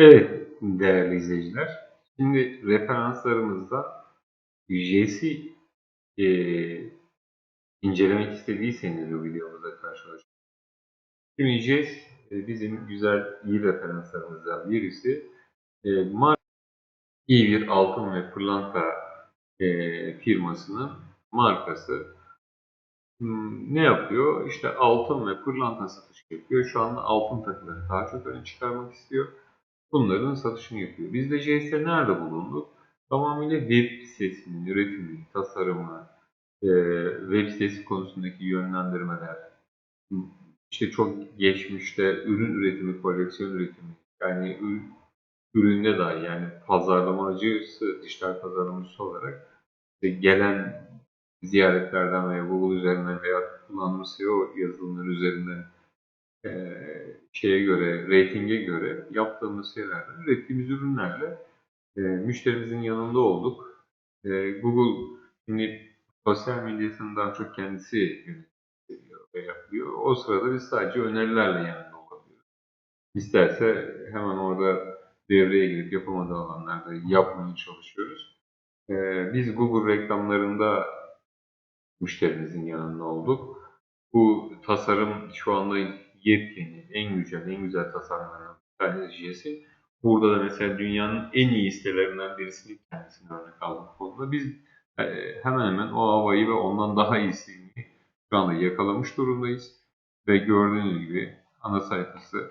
Evet değerli izleyiciler. Şimdi referanslarımızda JS'i e, incelemek istediyseniz bu videomuzda karşılaştık. Şimdi JS e, bizim güzel iyi referanslarımızdan birisi. E, iyi bir altın ve pırlanta e, firmasının markası. Hmm, Ne yapıyor? İşte altın ve pırlanta satış yapıyor. Şu anda altın takıları daha çok öne çıkarmak istiyor bunların satışını yapıyor. Biz de JS'de nerede bulunduk? Tamamıyla web sitesinin üretimi, tasarımı, e, web sitesi konusundaki yönlendirmeler, işte çok geçmişte ürün üretimi, koleksiyon üretimi, yani ür- üründe dahi yani pazarlamacısı, dijital pazarlamacısı olarak gelen ziyaretlerden veya Google üzerinden veya kullandığımız SEO yazılımları üzerinden e, şeye göre, reytinge göre yaptığımız şeylerden ürettiğimiz ürünlerle e, müşterimizin yanında olduk. E, Google şimdi sosyal medyasını daha çok kendisi yönetiyor ve yapıyor. O sırada biz sadece önerilerle yanında olabiliyoruz. İsterse hemen orada devreye girip yapamadığı alanlarda yapmaya çalışıyoruz. E, biz Google reklamlarında müşterimizin yanında olduk. Bu tasarım şu anda yepyeni, en güzel, en güzel tasarımlardan bir tanesi. Burada da mesela dünyanın en iyi sitelerinden birisini kendisine örnek aldık bu konuda. Biz e, hemen hemen o havayı ve ondan daha iyisini şu anda yakalamış durumdayız. Ve gördüğünüz gibi ana sayfası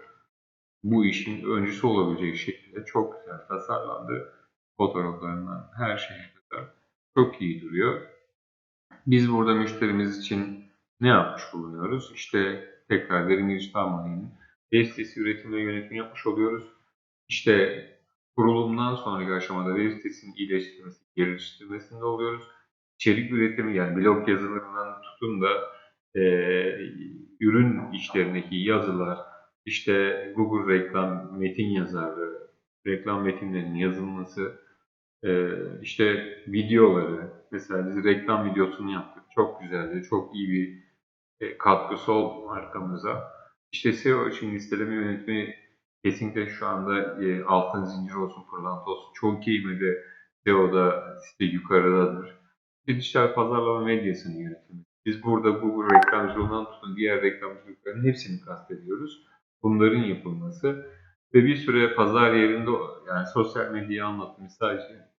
bu işin öncüsü olabilecek şekilde çok güzel tasarlandı. Fotoğraflarından her şeye kadar çok iyi duruyor. Biz burada müşterimiz için ne yapmış bulunuyoruz? İşte tekrar derin dijital manenin web sitesi üretimi ve yönetimi yapmış oluyoruz. İşte kurulumdan sonraki aşamada web sitesinin iyileştirilmesi, geliştirilmesinde oluyoruz. İçerik üretimi yani blog yazılarından tutun da e, ürün içlerindeki yazılar, işte Google reklam metin yazarlığı, reklam metinlerinin yazılması, e, işte videoları, mesela biz reklam videosunu yaptık. Çok güzeldi, çok iyi bir e, katkısı oldu markamıza. İşte SEO için listeleme yönetimi kesinlikle şu anda e, altın zincir olsun, pırlanta olsun. Çok kıymetli SEO'da site yukarıdadır. Dijital pazarlama medyasının yönetimi. Biz burada Google reklamcılığından tutun diğer reklamcılıkların hepsini kastediyoruz. Bunların yapılması ve bir süre pazar yerinde yani sosyal medya anlatımı sadece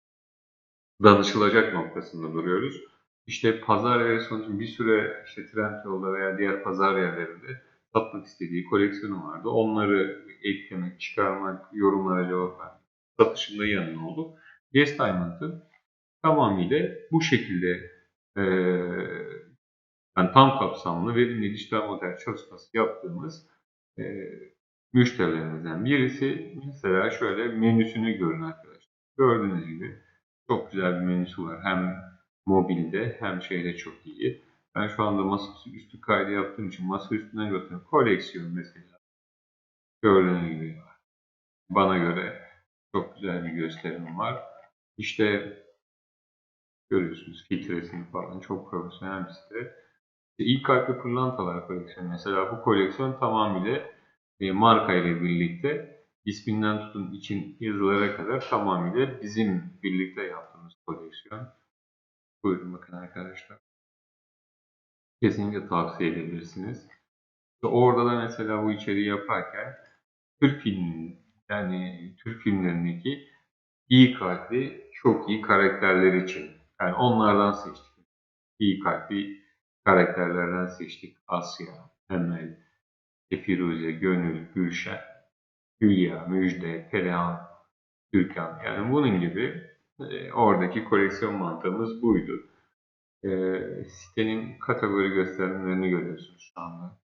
danışılacak noktasında duruyoruz. İşte pazar yeri sonucu bir süre işte Trendyol'da veya diğer pazar yerlerinde satmak istediği koleksiyonu vardı. Onları eklemek, çıkarmak, yorumlara cevap vermek, satışında yanında olduk. Guest Diamond'ı tamamıyla bu şekilde e, yani tam kapsamlı verimli dijital model çalışması yaptığımız e, müşterilerimizden birisi. Mesela şöyle menüsünü görün arkadaşlar. Gördüğünüz gibi çok güzel bir menüsü var. Hem mobilde hem şeyde çok iyi. Ben şu anda masaüstü kaydı yaptığım için masa üstünden götürüyorum. Koleksiyon mesela. Gördüğünüz gibi bana göre çok güzel bir gösterim var. İşte görüyorsunuz filtresini falan çok profesyonel bir site. İşte ilk kalpli pırlantalar koleksiyonu mesela bu koleksiyon tamamıyla e, marka ile birlikte isminden tutun için yazılara kadar tamamıyla bizim birlikte yaptığımız koleksiyon. Buyurun bakın arkadaşlar. Kesinlikle tavsiye edebilirsiniz. İşte orada da mesela bu içeriği yaparken Türk filminin yani Türk filmlerindeki iyi kalpli çok iyi karakterler için yani onlardan seçtik. İyi kalpli karakterlerden seçtik. Asya, Emel, Firuze, Gönül, Gülşen, Hülya, Müjde, Perihan, Türkan yani bunun gibi e, oradaki koleksiyon mantığımız buydu. E, sitenin kategori gösterimlerini görüyorsunuz şu anda.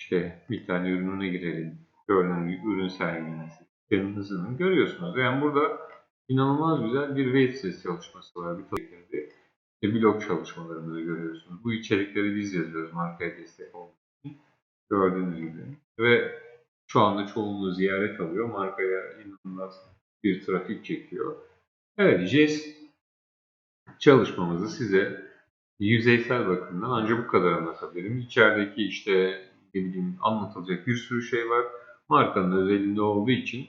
İşte bir tane ürününe girelim. Gibi ürün sergilemesi. Sitenin hızını görüyorsunuz. Yani burada inanılmaz güzel bir web çalışması var. Bir tabii işte blog çalışmalarımızı görüyorsunuz. Bu içerikleri biz yazıyoruz markaya destek olmak için. Gördüğünüz gibi. Ve şu anda çoğunluğu ziyaret alıyor. Markaya inanılmaz bir trafik çekiyor. Evet, JES çalışmamızı size yüzeysel bakımdan ancak bu kadar anlatabilirim. İçerideki işte ne bileyim anlatılacak bir sürü şey var. Markanın özelinde olduğu için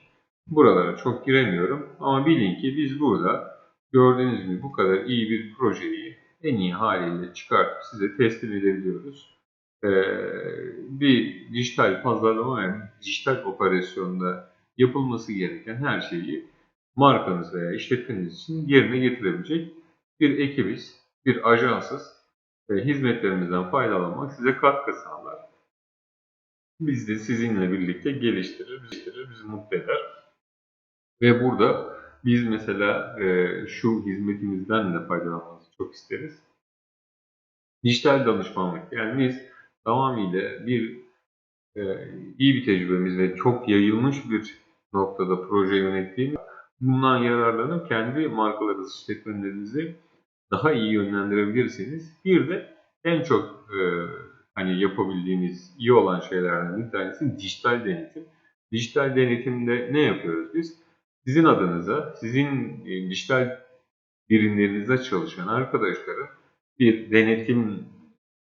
Buralara çok giremiyorum ama bilin ki biz burada gördüğünüz gibi bu kadar iyi bir projeyi en iyi haliyle çıkartıp size teslim edebiliyoruz. Ee, bir dijital pazarlama ve dijital operasyonda yapılması gereken her şeyi markanız veya işletmeniz için yerine getirebilecek bir ekibiz, bir ajansız. E, hizmetlerimizden faydalanmak size katkı sağlar. Biz de sizinle birlikte geliştirir, geliştirir bizi mutlu eder. Ve burada biz mesela e, şu hizmetimizden de faydalanmanızı çok isteriz. Dijital danışmanlık. Yani biz tamamıyla bir e, iyi bir tecrübemiz ve çok yayılmış bir noktada proje yönettiğimiz bundan yararlanıp kendi markalarınızı, işletmelerinizi daha iyi yönlendirebilirsiniz. Bir de en çok e, hani yapabildiğimiz iyi olan şeylerden bir tanesi dijital denetim. Dijital denetimde ne yapıyoruz biz? Sizin adınıza, sizin e, dijital birimlerinizde çalışan arkadaşların bir denetim,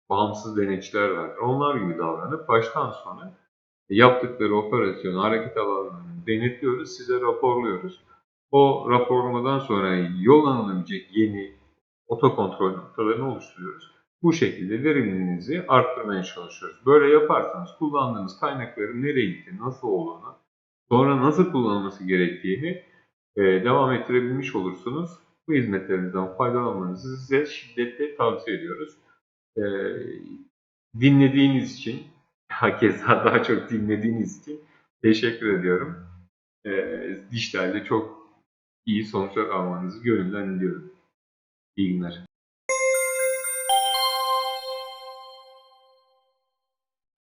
bağımsız denetçiler var. Onlar gibi davranıp baştan sona yaptıkları operasyonu, hareket alanlarını denetliyoruz, size raporluyoruz. O raporlamadan sonra yol alınabilecek yeni otokontrol noktalarını oluşturuyoruz. Bu şekilde verimliliğinizi arttırmaya çalışıyoruz. Böyle yaparsanız kullandığınız kaynakların nereye gitti, nasıl olduğunu, sonra nasıl kullanılması gerektiğini e, devam ettirebilmiş olursunuz. Bu hizmetlerimizden faydalanmanızı size şiddetle tavsiye ediyoruz. E, dinlediğiniz için, hakeza daha çok dinlediğiniz için teşekkür ediyorum. E, dijitalde çok iyi sonuçlar almanızı gönülden diliyorum. İyi günler.